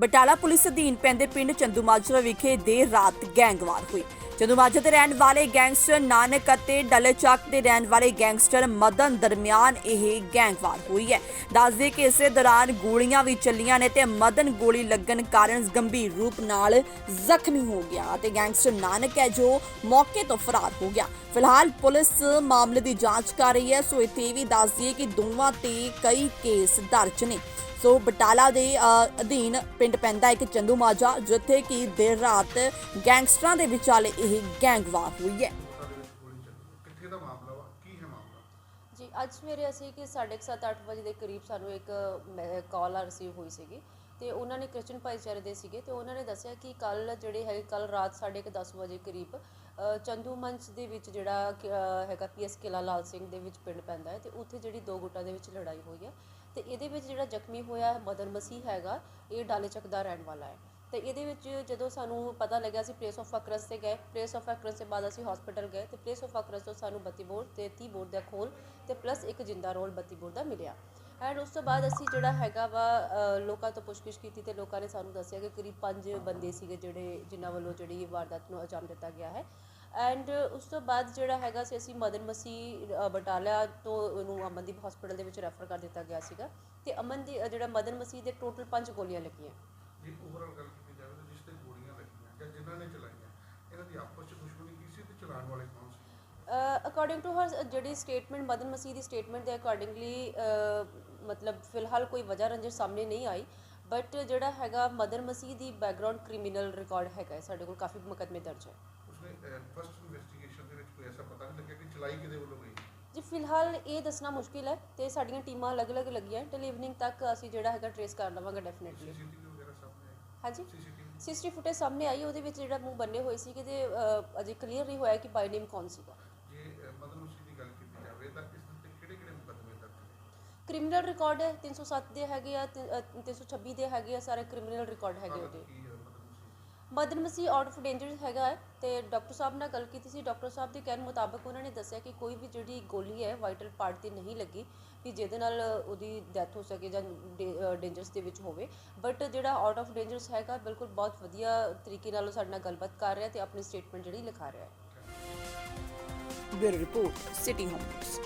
Batala police ਅਧੀਨ ਪੈਂਦੇ ਪਿੰਡ ਚੰਦੂਮਾਜਰਾ ਵਿਖੇ ਦੇਰ ਰਾਤ ਗੈਂਗਵਾਰ ਹੋਈ। ਚੰਦੂਮਾਜਰਾ ਦੇ ਰਹਿਣ ਵਾਲੇ ਗੈਂਗਸਟਰ ਨਾਨਕ ਅਤੇ ਡਲੇਚੱਕ ਦੇ ਰਹਿਣ ਵਾਲੇ ਗੈਂਗਸਟਰ ਮਦਨ ਦਰਮਿਆਨ ਇਹ ਗੈਂਗਵਾਰ ਹੋਈ ਹੈ। ਦੱਸਦੇ ਕਿ ਇਸੇ ਦੌਰਾਨ ਗੋਲੀਆਂ ਵੀ ਚੱਲੀਆਂ ਨੇ ਤੇ ਮਦਨ ਗੋਲੀ ਲੱਗਣ ਕਾਰਨ ਗੰਭੀਰ ਰੂਪ ਨਾਲ ਜ਼ਖਮੀ ਹੋ ਗਿਆ ਤੇ ਗੈਂਗਸਟਰ ਨਾਨਕ ਹੈ ਜੋ ਮੌਕੇ ਤੋਂ ਫਰਾਰ ਹੋ ਗਿਆ। ਫਿਲਹਾਲ ਪੁਲਿਸ ਮਾਮਲੇ ਦੀ ਜਾਂਚ ਕਰ ਰਹੀ ਹੈ, ਸੋ ਇੱਥੇ ਇਹ ਵੀ ਦੱਸਦੀ ਦਈਏ ਕਿ ਦੋਵਾਂ ਤੇ ਕਈ ਕੇਸ ਦਰਜ ਨੇ। ਸੋ ਬਟਾਲਾ ਦੇ ਅਧੀਨ ਪਿੰਡ ਪੈਂਦਾ ਇੱਕ ਚੰਦੂ ਮਾਜਾ, ਜਿੱਥੇ ਕਿ ਦੇਰ ਰਾਤ ਗੈਂਗਸਟਰਾਂ ਦੇ ਵਿਚਾਲੇ ਇਹ ਗੈਂਗਵਾਰ ਹੋਈ ਹੈ। ਕਿੱਥੇ ਦਾ ਮਾਮਲਾ ਵਾ ਕੀ ਹੈ ਮਾਮਲਾ ਜੀ, ਅੱਜ ਸਵੇਰੇ ਅਸੀਂ ਕਿ 7:30 ਅੱਠ ਵਜੇ ਦੇ ਕਰੀਬ ਸਾਨੂੰ ਇੱਕ ਕਾਲ ਰਿਸੀਵ ਹੋਈ ਸੀਗੀ। ਤੇ ਉਹਨਾਂ ਨੇ ਕ੍ਰਿਸਚਨ ਭਾਈਚਾਰੇ ਦੇ ਸੀਗੇ ਤੇ ਉਹਨਾਂ ਨੇ ਦੱਸਿਆ ਕਿ ਕੱਲ ਜਿਹੜੇ ਹੈ ਕੱਲ ਰਾਤ 10:30 ਵਜੇ ਕਰੀਬ ਅ, ਚੰਦੂ ਮੰਚ ਦੇ ਵਿੱਚ ਜਿਹੜਾ ਕਿ, ਅ, ਹੈਗਾ ਪੀਐਸ ਕਿਲਾ ਲਾਲ ਸਿੰਘ ਦੇ ਵਿੱਚ ਪਿੰਡ ਪੈਂਦਾ ਹੈ ਤੇ ਉੱਥੇ ਜਿਹੜੀ ਦੋ ਗੁੱਟਾਂ ਦੇ ਵਿੱਚ ਲੜਾਈ ਹੋਈ ਹੈ ਤੇ ਇਹਦੇ ਵਿੱਚ ਜਿਹੜਾ ਜ਼ਖਮੀ ਹੋਇਆ ਹੈ ਮਦਨ ਮਸੀਹ ਹੈਗਾ ਇਹ ਡਾਲੇਚੱਕ ਦਾ ਰਹਿਣ ਵਾਲਾ ਹੈ। ਤੇ ਇਹਦੇ ਵਿੱਚ ਜਦੋਂ ਸਾਨੂੰ ਪਤਾ ਲੱਗਿਆ ਸੀ ਪਲੇਸ ਆਫ ਅਕਰਸ ਤੇ ਗਏ ਪਲੇਸ ਆਫ ਅਕਰਸ ਦੇ ਬਾਅਦ ਅਸੀਂ ਹਸਪੀਟਲ ਗਏ ਤੇ ਪਲੇਸ ਆਫ ਅਕਰਸ ਤੋਂ ਸਾਨੂੰ 32 ਬੋਰ ਤੇ 30 ਬੋਰ ਦਾ ਖੋਲ ਤੇ ਪਲੱਸ ਇੱਕ ਜਿੰਦਾ ਰੋਲ 32 ਬੋਰ ਦਾ ਮਿਲਿਆ। ਐਂਡ ਉਸ ਤੋਂ ਬਾਅਦ ਅਸੀਂ ਜਿਹੜਾ ਹੈਗਾ ਵਾ ਲੋਕਾਂ ਤੋਂ ਪੁੱਛਗਿੱਛ ਕੀਤੀ ਤੇ ਲੋਕਾਂ ਨੇ ਸਾਨੂੰ ਦੱਸਿਆ ਕਿ ਕਰੀਬ 5 ਬੰਦੇ ਸੀਗੇ ਜਿਹੜੇ ਜਿਨ੍ਹਾਂ ਵੱਲੋਂ ਜਿਹੜੀ ਇਹ ਵਾਰਦਾਤ ਨੂੰ ਅੰਜਾਮ ਦਿੱਤਾ ਗਿਆ ਹੈ। ਐਂਡ ਉਸ ਤੋਂ ਬਾਅਦ ਜਿਹੜਾ ਹੈਗਾ ਸੀ ਅਸੀਂ ਮਦਨ ਮਸੀਹ ਅ, ਬਟਾਲਾ ਤੋਂ ਉਹਨੂੰ ਅਮਨਦੀਪ ਹਸਪੀਟਲ ਦੇ ਵਿੱਚ ਰੈਫਰ ਕਰ ਦਿੱਤਾ ਗਿਆ ਸੀਗਾ। ਤੇ ਅਮਨ ਦੀ ਜਿਹੜਾ ਮਦਨ ਮਸੀਹ ਦੇ ਟੋਟਲ 5 ਗੋਲੀਆਂ ਲੱਗੀਆਂ। ਜੇ ਓਵਰਆਲ ਗੱਲ ਕੀਤੀ ਜਾਵੇ ਤਾਂ ਜਿਸ ਤੇ ਗੋਲੀਆਂ ਲੱਗੀਆਂ ਜਾਂ ਜਿਨ੍ਹਾਂ ਨੇ ਚਲਾਈਆਂ ਇਹਨਾਂ ਦੀ ਆਪਸ ਵਿੱਚ ਦੁਸ਼ਮਣੀ ਕੀ ਸੀ ਤੇ ਚਲਾਉਣ ਵਾਲੇ ਕੌਣ ਸੀ ਅਕੋਰਡਿੰਗ ਟੂ ਹਰ ਜਿਹੜੀ ਸਟੇਟਮੈਂਟ ਮਦਨ ਮਸੀਹ ਦੀ ਸਟੇਟਮੈਂਟ ਦੇ ਅਕੋਰਡਿੰਗਲੀ ਮਤਲਬ ਫਿਲਹਾਲ ਕੋਈ ਵਜ੍ਹਾ ਰੰਜਿਸ਼ ਸਾਹਮਣੇ ਨਹੀਂ ਆਈ ਬਟ ਜਿਹੜਾ ਹੈਗਾ ਮਦਨ ਮਸੀਹ ਦੀ ਬੈਕਗ੍ਰਾਉਂਡ ਕ੍ਰਿਮੀਨਲ ਰਿਕਾਰਡ ਹੈਗਾ ਸਾਡੇ ਕੋਲ ਕਾਫੀ ਮੁਕੱਦਮੇ ਦਰਜ ਹੈ। ਉਸਨੇ ਫਸਟ ਇਨਵੈਸਟੀਗੇਸ਼ਨ ਦੇ ਵਿੱਚ ਕੋਈ ਐਸਾ ਪਤਾ ਨਹੀਂ ਲੱਗਿਆ ਕਿ ਚਲਾਈ ਕਿਹਦੇ ਵੱਲੋਂ ਗਈ ਜੀ ਫਿਲਹਾਲ ਇਹ ਦੱਸਣਾ ਮੁਸ਼ਕਿਲ ਹੈ ਤੇ ਸਾਡੀਆਂ ਟੀਮਾਂ ਅਲੱਗ-ਅਲੱਗ ਲੱਗੀਆਂ ਟਿਲ ਇਵਨਿੰਗ ਤੱਕ ਅਸੀਂ ਜਿਹੜਾ ਹੈਗਾ ਟ੍ਰੇਸ ਕਰ ਲਵਾਂਗੇ ਡੈਫੀਨਿਟਲੀ ਹਾਂਜੀ। ਸੀਸੀਟੀਵੀ ਫੁਟੇਜ ਸਾਹਮਣੇ ਆਈ ਉਹਦੇ ਵਿੱਚ ਜਿਹੜਾ ਮੂੰਹ ਬੰਨੇ ਹੋਏ ਸੀ ਕਿ ਅਜੇ ਕਲੀਅਰ ਨਹੀਂ ਹੋਇਆ ਕਿ ਬਾਈ ਨੇਮ ਕੌਣ ਸੀਗਾ ਜੇ ਅਹ, ਮਦਨ ਮਸੀਹ ਦੀ ਗੱਲ ਕੀਤੀ ਜਾਵੇ ਤਾਂ ਇਸ ਦੇ ਕਿਹੜੇ ਕਿਹੜੇ ਮੁਕੱਦਮੇ ਦਰਜ ਨੇ ਕ੍ਰਿਮੀਨਲ ਰਿਕਾਰਡ ਹੈ 307 ਦੇ ਹੈਗੇ ਆ ਤੇ, ਅ, 326 ਦੇ ਹੈਗੇ ਆ ਸਾਰੇ ਕ੍ਰਿਮੀਨਲ ਰਿਕਾਰਡ ਹੈਗੇ ਉਹਦੇ। ਕੀ Madan Masih out of danger ਹੈਗਾ ਹੈ ਤੇ ਡਾਕਟਰ ਸਾਹਿਬ ਨਾਲ ਗੱਲ ਕੀਤੀ ਸੀ ਡਾਕਟਰ ਸਾਹਿਬ ਦੇ ਕਹਿਣ ਮੁਤਾਬਕ ਉਹਨਾਂ ਨੇ ਦੱਸਿਆ ਕਿ ਕੋਈ ਵੀ ਜਿਹੜੀ ਗੋਲੀ ਹੈ ਵਾਈਟਲ ਪਾਰਟ ਤੇ ਨਹੀਂ ਲੱਗੀ ਵੀ ਜਿਹਦੇ ਨਾਲ ਉਹਦੀ ਡੈਥ ਹੋ ਸਕੇ ਜਾਂ ਡੇਂਜਰਸ ਦੇ ਵਿੱਚ ਹੋਵੇ। ਬਟ ਜਿਹੜਾ ਆਊਟ ਆਫ ਡੇਂਜਰਸ ਹੈਗਾ ਬਿਲਕੁਲ ਬਹੁਤ ਵਧੀਆ ਤਰੀਕੇ ਨਾਲ ਉਹ ਸਾਡੇ ਨਾਲ ਗੱਲਬਾਤ ਕਰ ਰਿਹਾ ਤੇ ਆਪਣੀ ਸਟੇਟਮੈਂਟ ਜਿਹੜੀ ਲਿਖਾ ਰਿਹਾ ਹੈ। Bureau report city home news